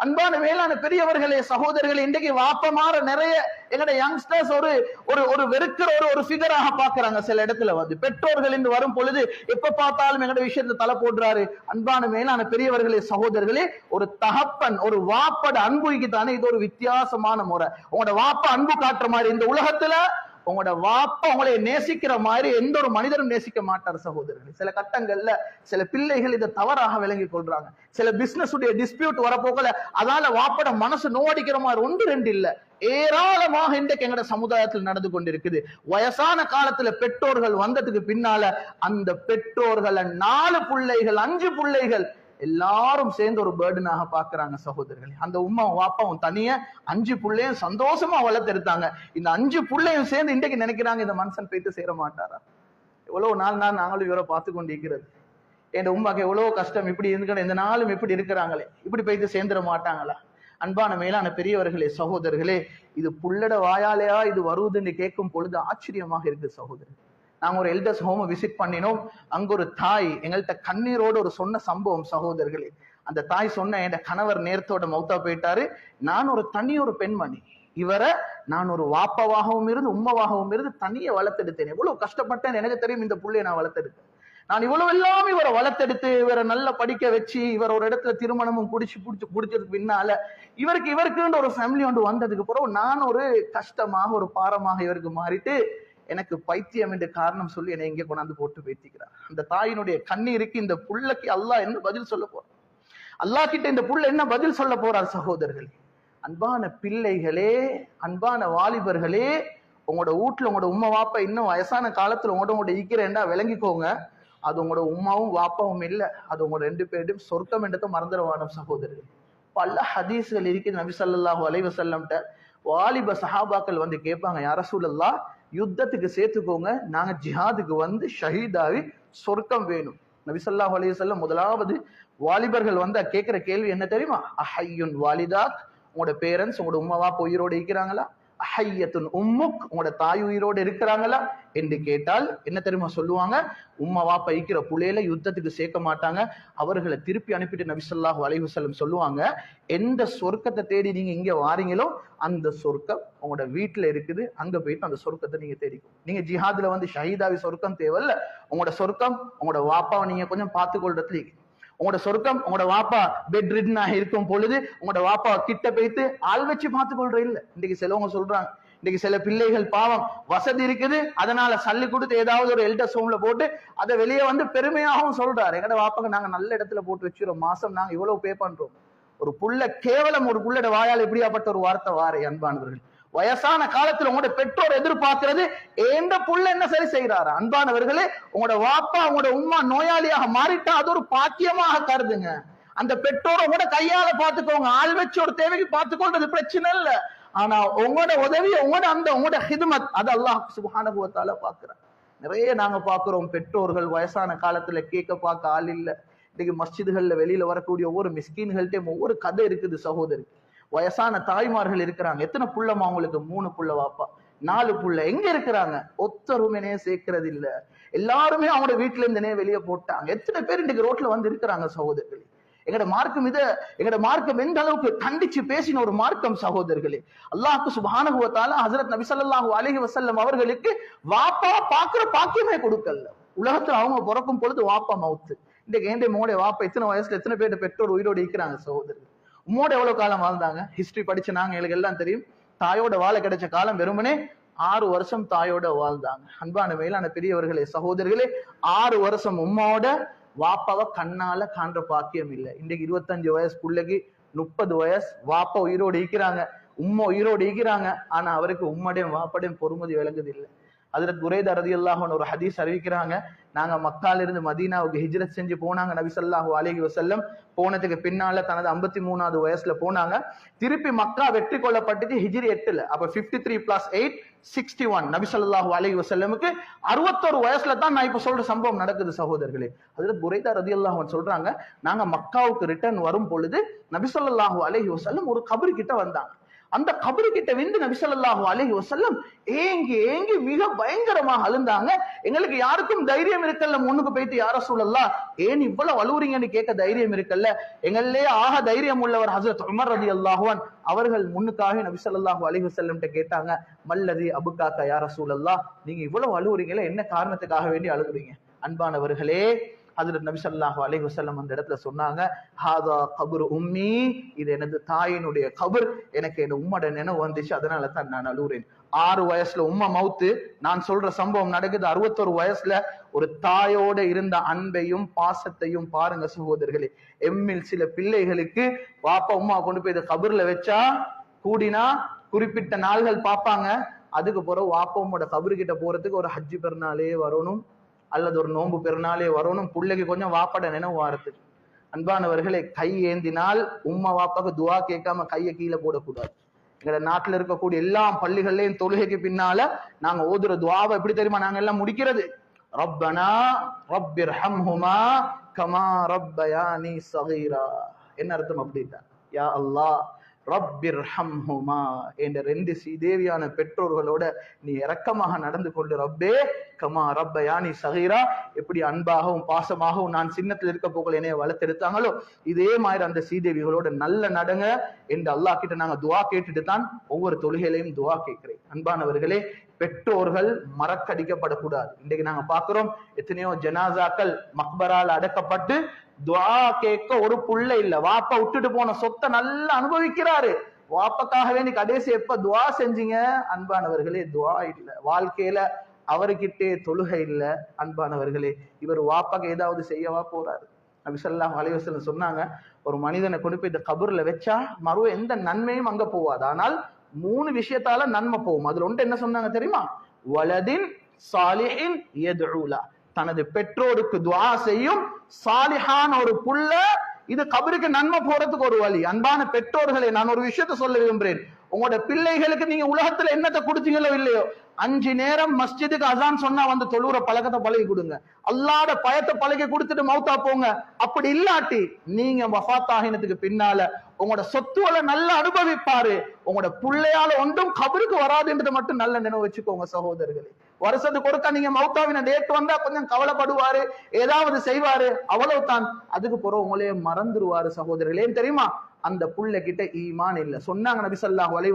அன்பான மேலான பெரியவர்களே சகோதரர்களே இன்றைக்கு வாப்பமாற நிறைய எங்கட யங்ஸ்டர்ஸ் ஒரு ஒரு ஒரு வெறுக்கிற ஒரு ஒரு ஃபிகராக பாக்குறாங்க சில இடத்துல வந்து பெற்றோர்கள் என்று வரும் பொழுது எப்ப பார்த்தாலும் எங்கட விஷயத்தை தலை போடுறாரு. அன்பான மேலான பெரியவர்களே சகோதரர்களே ஒரு தகப்பன் ஒரு வாப்பட அன்புக்கு தானே இது ஒரு வித்தியாசமான முறை. உங்களோட வாப்ப அன்பு காட்டுற மாதிரி இந்த உலகத்துல உங்களோட வாப்ப உங்களை நேசிக்கிற மாதிரி எந்த ஒரு மனிதரும் நேசிக்க மாட்டார் சகோதரர்கள். சில கட்டங்கள்ல சில பிள்ளைகள் இதை தவறாக விளங்கி கொள்றாங்க. சில பிசினஸ் உடைய டிஸ்பியூட் வரப்போகல அதால வாப்பட மனசு நோடிக்கிற மாதிரி ஒன்று ரெண்டு இல்ல. ஏராளமாக இன்றைக்கு எங்கட சமுதாயத்தில் நடந்து கொண்டிருக்குது. வயசான காலத்துல பெற்றோர்கள் வந்ததுக்கு பின்னால அந்த பெற்றோர்களை நாலு பிள்ளைகள் அஞ்சு பிள்ளைகள் எல்லாரும் சேர்ந்து ஒரு பேர்டனாக பாக்குறாங்க சகோதரர்களே. அந்த உம்மா வாப்பாவும் தனியா அஞ்சு புள்ளையும் சந்தோஷமா வளர்த்தெடுத்தாங்க இந்த அஞ்சு புள்ளையும் சேர்ந்து இன்றைக்கு நினைக்கிறாங்க இந்த மனுஷன் போயிட்டு சேர மாட்டாரா? எவ்வளவு நாள் நாள் நாங்களும் இவரை பார்த்து கொண்டு இருக்கிறது என் உமாக்கு எவ்வளவு கஷ்டம் இப்படி இருக்கிற இந்த நாளும் இப்படி இருக்கிறாங்களே. இப்படி போயிட்டு சேர்ந்துட மாட்டாங்களா? அன்பான மேலான பெரியவர்களே சகோதரர்களே இது புள்ளட வாயாலையா இது வருவதுன்னு கேட்கும் பொழுது ஆச்சரியமாக இருக்கு சகோதரர் நாங்கள் ஒரு எல்டர்ஸ் ஹோமை விசிட் பண்ணினோம். அங்கே ஒரு தாய் எங்கள்கிட்ட கண்ணீரோடு ஒரு சொன்ன சம்பவம் சகோதரர்களே. அந்த தாய் சொன்ன என் கணவர் நேரத்தோட மௌத்தா போயிட்டாரு. நான் ஒரு தனி ஒரு பெண்மணி. இவரை நான் ஒரு வாப்பாவாகவும் இருந்து உம்மவாகவும் இருந்து தனியை வளர்த்தெடுத்தேன். எவ்வளவு கஷ்டப்பட்டேன் எனக்கு தெரியும் இந்த புள்ளைய நான் வளர்த்தெடுத்தேன். நான் இவ்வளவு எல்லாம் இவரை வளர்த்தெடுத்து இவரை நல்லா படிக்க வச்சு இவர் ஒரு இடத்துல திருமணமும் குடிச்சு பிடிச்சி குடிச்சதுக்கு பின்னால இவருக்கு இவருக்குன்ற ஒரு ஃபேமிலி ஒன்று வந்ததுக்கு பிறகு நான் ஒரு கஷ்டமாக ஒரு பாரமாக இவருக்கு மாறிட்டு எனக்கு பைத்தியம் என்று காரணம் சொல்லி என்னை இங்கே கொண்டாந்து போட்டு பேத்திக்கிறார் அந்த தாயினுடைய கண்ணீருக்கு இந்த புள்ளைக்கு அல்லாஹ் என்ன பதில் சொல்ல போறார் அல்லாஹ் கிட்ட இந்த புள்ள என்ன பதில் சொல்ல போறார் சகோதரர்களே? அன்பான பிள்ளைகளே அன்பான வாலிபர்களே உங்களோட வீட்டுல உங்களோட உம்மா வாப்பா இன்னும் வயசான காலத்துல உங்களோட உங்களோட ஈக்கிறேன்டா விளங்கிக்கோங்க. அது உங்களோட உம்மாவும் வாப்பாவும் இல்லை. அது உங்களோட ரெண்டு பேரும் சொர்க்கம் என்றதை மறந்துடுவான சகோதரர்கள். பல ஹதீஸ்கள் இருக்குது. நபி சல்லாஹூ அலைஹி வாலிப சஹாபாக்கள் வந்து கேட்பாங்க யார சூழல்லா யுத்தத்துக்கு சேர்த்துக்கோங்க. நாங்கள் ஜிஹாதுக்கு வந்து ஷஹீதாவி சொர்க்கம் வேணும். நபி ஸல்லல்லாஹு முதலாவது வாலிபர்கள் வந்து கேட்குற கேள்வி என்ன தெரியுமா? அஹையுன் வாலிதாக் உங்களோட பேரண்ட்ஸ் உங்களோட உம்மாவா உயிரோடு இருக்கிறாங்களா அஹையத்துன் உம்முக் உங்களோட தாய் உயிரோடு இருக்கிறாங்களா? என்று கேட்டால் என்ன தெரியுமா சொல்லுவாங்க? உம்மா வாப்பா இருக்கிற புள்ளையில யுத்தத்துக்கு சேர்க்க மாட்டாங்க. அவர்களை திருப்பி அனுப்பிட்டு நபி ஸல்லல்லாஹு அலைஹி சொல்லுவாங்க எந்த சொர்க்கத்தை தேடி நீங்க இங்க வாரீங்களோ அந்த சொர்க்கம் உங்களோட வீட்டுல இருக்குது. அங்க போயிட்டு அந்த சொர்க்கத்தை நீங்க தேடிக்கும் நீங்க ஜிஹாதுல வந்து ஷஹீதாவி சொர்க்கம் தேவையில்ல உங்களோட சொர்க்கம் உங்களோட வாப்பாவை நீங்க கொஞ்சம் பார்த்துக்கொள்றதுல இருக்கு. உங்களோட சொர்க்கம் உங்களோட வாப்பா பெட் ரிட்னாக இருக்கும் பொழுது உங்களோட வாப்பா கிட்ட போயிட்டு ஆள் வச்சு பார்த்து கொள்ற இல்ல. இன்னைக்கு சிலவங்க சொல்றாங்க இன்னைக்கு சில பிள்ளைகள் பாவம் வசதி இருக்குது அதனால சல்லி கொடுத்து ஏதாவது ஒரு எல்டர் ஹோம்ல போட்டு அதை வெளியே வந்து பெருமையாகவும் சொல்றாரு. எங்கட வாப்பாங்க நாங்க நல்ல இடத்துல போட்டு வச்சிரோம் மாசம் நாங்க இவ்வளவு பே பண்றோம். ஒரு புள்ள கேவலம் ஒரு புள்ளட வாயால் இப்படியாப்பட்ட ஒரு வார்த்தை வாரை அன்பானவர்கள். வயசான காலத்துல உங்களோட பெற்றோர் எதிர்பார்க்கிறது எந்த புள்ள என்ன சரி செய்யறாரு அன்பானவர்களே உங்களோட வாப்பா உங்களோட உமா நோயாளியாக மாறிட்டா அது ஒரு பாக்கியமாக கருதுங்க. அந்த பெற்றோரை கூட கையால பாத்துக்கோங்க ஆள் வச்சு ஒரு தேவைக்கு பார்த்துக்கொள்றது பிரச்சனை இல்ல. ஆனா உங்களோட உதவி உங்களோட அந்த உங்களோட ஹிதுமத் அது அல்லாஹ் சுபானுபவத்தால பாக்குறான் நிறைய நாங்க பாக்குறோம் பெற்றோர்கள் வயசான காலத்துல கேட்க பார்க்க ஆள் இல்ல. இன்னைக்கு மஸ்ஜிதுகள்ல வெளியில வரக்கூடிய ஒவ்வொரு மிஸ்கின்கள்ட்டையும் ஒவ்வொரு கதை இருக்குது சகோதரிக்கு வயசான தாய்மார்கள் இருக்கிறாங்க. எத்தனை புள்ளமா அவங்களுக்கு? மூணு புள்ள வாப்பா நாலு புள்ள. எங்க இருக்கிறாங்க? ஒத்தருமேனே சேர்க்கறது இல்ல எல்லாருமே அவங்களோட வீட்டுல இருந்தனே வெளியே போட்டாங்க. எத்தனை பேர் இன்னைக்கு ரோட்ல வந்து இருக்கிறாங்க சகோதரர்களே? எங்கட மார்க்கம் இத எங்கட மார்க்கம் எந்த அளவுக்கு கண்டிச்சு பேசின ஒரு மார்க்கம் சகோதரர்களே? அல்லாஹ்க்கு சுபானுகுவத்தால ஹசரத் நபி சல்லாஹூ அலஹி வசல்லம் அவர்களுக்கு வாப்பா பாக்குற பாக்கியமே கொடுக்கல. உலகத்துல அவங்க பிறக்கும் பொழுது வாப்பா மவுத்து. இந்த கேண்டே மோடைய வாப்பா எத்தனை வயசுல எத்தனை பேர் பெற்றோர் உயிரோடு இருக்கிறாங்க சகோதரர்கள்? உம்மோட எவ்வளவு காலம் வாழ்ந்தாங்க? ஹிஸ்டரி படிச்ச நாங்க எங்களுக்கு எல்லாம் தெரியும். தாயோட வாழ கிடைச்ச காலம் வெறுமனே ஆறு வருஷம் தாயோட வாழ்ந்தாங்க. அன்பான மேலான பெரியவர்களே சகோதரர்களே ஆறு வருஷம் உம்மாவோட வாப்பாவை கண்ணால காண்ற பாக்கியம் இல்லை. இன்றைக்கு இருபத்தஞ்சு வயசு பிள்ளைக்கு முப்பது வயசு வாப்பா உயிரோடு இருக்கிறாங்க உம்மா உயிரோடு இருக்கிறாங்க. ஆனா அவருக்கு உம்மடையும் வாப்படையும் பொறுமதி விளங்குது இல்லை அதுல குரேத ரதி ஒரு ஹதீஸ் அறிவிக்கிறாங்க. நாங்க மக்கால இருந்து மதீனாவுக்கு ஹிஜ்ரத் செஞ்சு போனாங்க நபிசல்லாஹு அலிஹி வசல்லம் போனதுக்கு பின்னால தனது ஐம்பத்தி மூணாவது வயசுல போனாங்க. திருப்பி மக்கா வெற்றி கொள்ளப்பட்டது ஹிஜ்ரி எட்டுல அப்ப 53 three plus eight sixty one நபிசல்லாஹு ஸல்லல்லாஹு வசல்லமுக்கு அறுபத்தோரு வயசுல தான் நான் இப்ப சொல்ற சம்பவம் நடக்குது சகோதரர்களே. அதுல குரைதா ரதி சொல்றாங்க நாங்க மக்காவுக்கு ரிட்டர்ன் வரும் பொழுது நபி ஸல்லல்லாஹு வசல்லம் ஒரு கபர் கிட்ட வந்தாங்க. அந்த கபரு கிட்ட வந்து நபிசல்லாஹு அலஹி வசல்லம் ஏங்கி ஏங்கி மிக பயங்கரமாக அழுந்தாங்க. எங்களுக்கு யாருக்கும் தைரியம் இருக்கல்ல முன்னுக்கு போயிட்டு யார சூழல்லா ஏன் இவ்வளவு அழுவுறீங்கன்னு கேட்க தைரியம் இருக்கல்ல? எங்களே ஆக தைரியம் உள்ளவர் ஹசரத் உமர் ரதி அல்லாஹுவான் அவர்கள் முன்னுக்காக நபிசல்லாஹு அலஹி வசல்லம் வஸல்லம் கேட்டாங்க மல்லதி அபுக்காக்கா யார சூழல்லா நீங்க இவ்வளவு அழுவுறீங்களா என்ன காரணத்துக்காக வேண்டி அழுகுறீங்க? அன்பானவர்களே அதில் நபிசல்லாஹு ஸல்லல்லாஹு வசல்லம் அந்த இடத்துல சொன்னாங்க ஹாதா கபுர் உம்மி. இது எனது தாயினுடைய கபர் எனக்கு என் உம்மோட நினைவு வந்துச்சு அதனால தான் நான் அழுகுறேன். ஆறு வயசுல உம்மா மவுத்து நான் சொல்ற சம்பவம் நடக்குது. அறுபத்தொரு வயசுல ஒரு தாயோட இருந்த அன்பையும் பாசத்தையும் பாருங்க சகோதரர்களே. எம்மில் சில பிள்ளைகளுக்கு பாப்பா உம்மா கொண்டு போய் இதை கபர்ல வச்சா கூடினா குறிப்பிட்ட நாள்கள் பார்ப்பாங்க அதுக்கு பிறகு வாப்பா உம்மோட கபரு கிட்ட போறதுக்கு ஒரு ஹஜ்ஜி பெருநாளே வரணும். அல்லது ஒரு நோன்பு பெருநாளே வரணும் பிள்ளைக்கு கொஞ்சம் வாப்பட நினைவு வாரத்துக்கு. அன்பானவர்களை கை ஏந்தினால் உம்மா வாப்பாக்கு துவா கேட்காம கையை கீழே போடக்கூடாது. எங்க நாட்டில் இருக்கக்கூடிய எல்லா பள்ளிகள்லையும் தொழுகைக்கு பின்னால நாங்க ஓதுற துவாவை எப்படி தெரியுமா நாங்க எல்லாம் முடிக்கிறது? ரப்பனா ரப்பிர் ஹம்ஹுமா கமா ரப்பயானி சகீரா. என்ன அர்த்தம் அப்படின்னா யா அல்லாஹ் ரப்பிர் ஹம்ஹுமா என்ற ரெண்டு சீதேவியான பெற்றோர்களோட நீ இரக்கமாக நடந்து கொண்டு ரப்பே கமா ரப்ப யானி சகீரா எப்படி அன்பாகவும் பாசமாகவும் நான் சின்னத்தில் இருக்க போகல என்னைய வளர்த்தெடுத்தாங்களோ இதே மாதிரி அந்த சீதேவிகளோட நல்ல நடங்க என்று அல்லாஹ் கிட்ட நாங்க துவா கேட்டுட்டு தான் ஒவ்வொரு தொழுகையிலையும் துவா கேட்கிறேன். அன்பானவர்களே பெற்றோர்கள் மறக்கடிக்கப்படக்கூடாது. இன்றைக்கு நாங்க பாக்குறோம் எத்தனையோ ஜனாசாக்கள் மக்பரால் அடக்கப்பட்டு துவா கேட்க ஒரு புள்ள இல்ல. வாப்பா விட்டுட்டு போன சொத்தை நல்லா அனுபவிக்கிறாரு. வாப்பக்காக வேண்டி கடைசி எப்ப துவா செஞ்சீங்க? அன்பானவர்களே துவா இல்ல. வாழ்க்கையில அவர்கிட்டே தொழுகை இல்ல அன்பானவர்களே. இவர் வாப்பாக்கு ஏதாவது செய்யவா போறாரு. நபிசல்லாம் அலைவசல்லம் சொன்னாங்க ஒரு மனிதனை கொண்டு போய் இந்த கபூர்ல வச்சா மறு எந்த நன்மையும் அங்க போவாது. ஆனால் மூணு விஷயத்தால நன்மை போகும். அதுல ஒன்று என்ன சொன்னாங்க தெரியுமா? வலதின் சாலிஹின் எதுலா தனது பெற்றோருக்கு துவா செய்யும் சாலிஹான் ஒரு புள்ள இது கபருக்கு நன்மை போறதுக்கு ஒரு வழி. அன்பான பெற்றோர்களை நான் ஒரு விஷயத்த சொல்ல விரும்புகிறேன். உங்களோட பிள்ளைகளுக்கு நீங்க உலகத்துல என்னத்தை கொடுத்தீங்களோ இல்லையோ அஞ்சு நேரம் மஸ்ஜிதுக்கு அதான் சொன்னா வந்து தொழுற பழக்கத்தை பழகி கொடுங்க. அல்லாட பயத்தை பழகி கொடுத்துட்டு மௌத்தா போங்க. அப்படி இல்லாட்டி நீங்க வஃத்தாகினத்துக்கு பின்னால உங்களோட சொத்துவளை நல்லா அனுபவிப்பாரு. உங்களோட பிள்ளையால ஒன்றும் கபருக்கு வராதுன்றதை மட்டும் நல்ல நினைவு வச்சுக்கோங்க சகோதரர்களே. வருஷத்துக்கு ஒருக்கா நீங்க மௌத்தாவின டேட் வந்தா கொஞ்சம் கவலைப்படுவாரு. ஏதாவது செய்வாரு. அவ்வளவுதான். அதுக்கு பிறகு உங்களையே மறந்துருவாரு சகோதரர்களே. ஏன் தெரியுமா? அந்த புள்ள கிட்ட ஈமான் இல்ல. சொன்னாங்க நபி ஸல்லல்லாஹு அலைஹி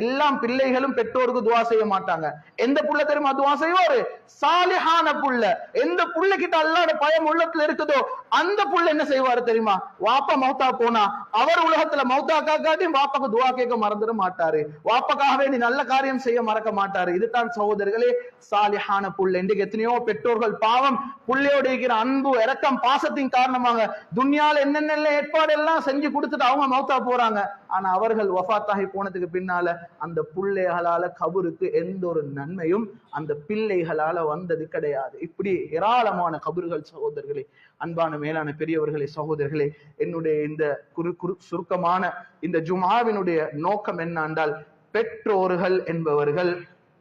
எல்லாம் பிள்ளைகளும் பெற்றோருக்கு துவா செய்ய மாட்டாங்க. எந்த புள்ள தெரியுமா துவா செய்வாரு? சாலிஹான புள்ள. எந்த புள்ள கிட்ட அல்லாட பயம் உள்ளத்துல இருக்குதோ அந்த புள்ள என்ன செய்வாரு தெரியுமா? வாப்பா மௌத்தா போனா அவர் உலகத்துல மௌத்தா காக்காட்டியும் வாப்பாக்கு துவா கேட்க மறந்துட மாட்டாரு. வாப்பக்காகவே நீ நல்ல காரியம் செய்ய மறக்க மாட்டாரு. இதுதான் சகோதரர்களே சாலிஹான புள்ள. இன்றைக்கு எத்தனையோ பெற்றோர்கள் பாவம் புள்ளையோட இருக்கிற அன்பு இறக்கம் பாசத்தின் காரணமாக துன்யால என்னென்ன ஏற்பாடு எல்லாம் செஞ்சு கொடுத்து கொடுத்துட்டு அவங்க மௌத்தா போறாங்க. ஆனா அவர்கள் வஃபாத்தாகி போனதுக்கு பின்னால அந்த பிள்ளைகளால கபருக்கு எந்த ஒரு நன்மையும் அந்த பிள்ளைகளால வந்தது கிடையாது. இப்படி ஏராளமான கபர்கள் சகோதரர்களே அன்பான மேலான பெரியவர்களே சகோதரர்களே என்னுடைய இந்த குறு குறு சுருக்கமான இந்த ஜுமாவினுடைய நோக்கம் என்ன என்றால் பெற்றோர்கள் என்பவர்கள்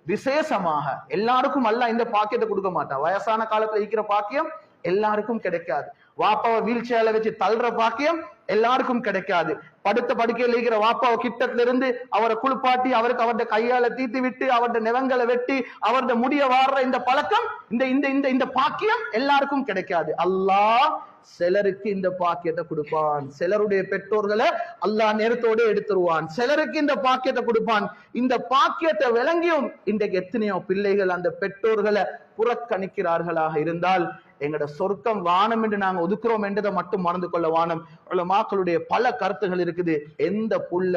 விசேஷமாக எல்லாருக்கும் அல்ல இந்த பாக்கியத்தை கொடுக்க மாட்டான் வயசான காலத்துல இருக்கிற பாக்கியம் எல்லாருக்கும் கிடைக்காது. வாப்பாவை வீல் சேர்ல வச்சு தள்ளுற பாக்கியம் எல்லாருக்கும் கிடைக்காது. படுத்த படுக்கையில் இருக்கிற வாப்பாவை கிட்டத்துல இருந்து அவரை குளிப்பாட்டி அவருக்கு அவருடைய கையால தீத்து விட்டு அவருடைய நிலங்களை வெட்டி அவருடைய முடிய வாடுற இந்த பழக்கம் இந்த இந்த இந்த இந்த பாக்கியம் எல்லாருக்கும் கிடைக்காது. அல்லாஹ் சிலருக்கு இந்த பாக்கியத்தை கொடுப்பான். சிலருடைய பெற்றோர்களை அல்லாஹ் நேரத்தோட எடுத்துருவான். சிலருக்கு இந்த பாக்கியத்தை கொடுப்பான். இந்த பாக்கியத்தை விளங்கியும் இன்றைக்கு எத்தனையோ பிள்ளைகள் அந்த பெற்றோர்களை புறக்கணிக்கிறார்களாக இருந்தால் எங்களோட சொர்க்கம் வானம் என்று நாங்க ஒதுக்குறோம் என்றதை மட்டும் மறந்து கொள்ள வானம். உலமாக்களுடைய பல கருத்துகள் இருக்குது. எந்த புள்ள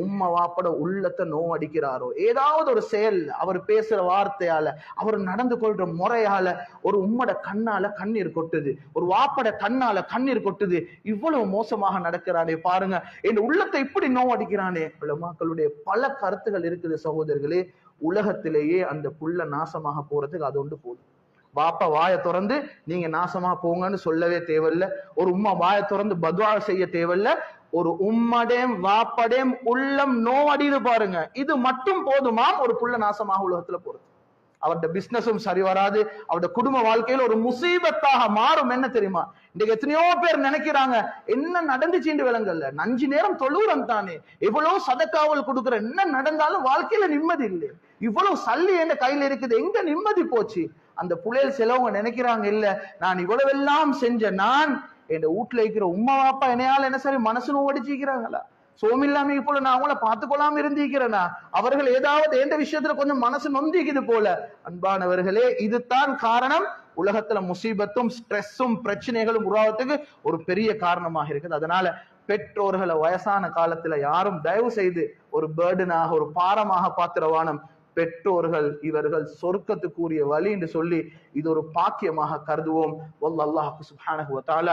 உம்மா வாப்பட உள்ளத்தை நோவடிக்கிறாரோ ஏதாவது ஒரு செயல் அவர் பேசுற வார்த்தையால அவர் நடந்து கொள்ற முறையால ஒரு உம்மட கண்ணால கண்ணீர் கொட்டுது. ஒரு வாப்பட கண்ணால கண்ணீர் கொட்டுது. இவ்வளவு மோசமாக நடக்கிறானே பாருங்க. என் உள்ளத்தை இப்படி நோவடிக்கிறானே. மக்களுடைய பல கருத்துகள் இருக்குது சகோதரர்களே. உலகத்திலேயே அந்த புள்ள நாசமாக போறதுக்கு அது ஒன்று போதும். பாப்பா வாயை திறந்து நீங்க நாசமா போங்கன்னு சொல்லவே தேவையில்ல. ஒரு உம்மா வாயை திறந்து பத்வா செய்ய தேவையில்ல. ஒரு உம்மடேம் வாப்படேம் உள்ளம் நோவடிது பாருங்க. இது மட்டும் போதுமாம் ஒரு புள்ள நாசமாக உலகத்துல போறது. அவருடைய பிசினஸும் சரி வராது. அவருடைய குடும்ப வாழ்க்கையில ஒரு முசீபத்தாக மாறும். என்ன தெரியுமா? இன்றைக்கு எத்தனையோ பேர் நினைக்கிறாங்க என்ன நடந்துச்சுன்னு விளங்கல்ல நஞ்சு நேரம் தொழுவுரம் தானே. எவ்வளவு சதக்காவல் கொடுக்குற என்ன நடந்தாலும் வாழ்க்கையில நிம்மதி இல்லை. இவ்வளவு சல்லி என் கையில இருக்குது? எங்க நிம்மதி போச்சு? அந்த புலையல் சிலவங்க நினைக்கிறாங்க இல்ல நான் இவ்வளவு எல்லாம் செஞ்ச நான் என் வீட்டுல இருக்கிற உம்மா அப்பா என்னையால என்ன சரி மனசு நோடிச்சிக்கிறாங்களா சோமில்லாம போல நான் அவங்கள பார்த்துக்கொள்ளாம இருந்திருக்கிறேனா? அவர்கள் ஏதாவது எந்த விஷயத்துல கொஞ்சம் மனசு நொந்திக்குது போல. அன்பானவர்களே இதுதான் காரணம். உலகத்துல முசீபத்தும் ஸ்ட்ரெஸ்ஸும் பிரச்சனைகளும் உருவாவதுக்கு ஒரு பெரிய காரணமாக இருக்குது. அதனால பெற்றோர்களை வயசான காலத்துல யாரும் தயவு செய்து ஒரு பேர்டனாக ஒரு பாரமாக பாத்திரவானம் பெற்றோர்கள் இவர்கள் சொர்க்கத்துக்குரிய வழி என்று சொல்லி இது ஒரு பாக்கியமாக கருதுவோம். வல்ல அல்லாஹ் சுஹானகுவத்தால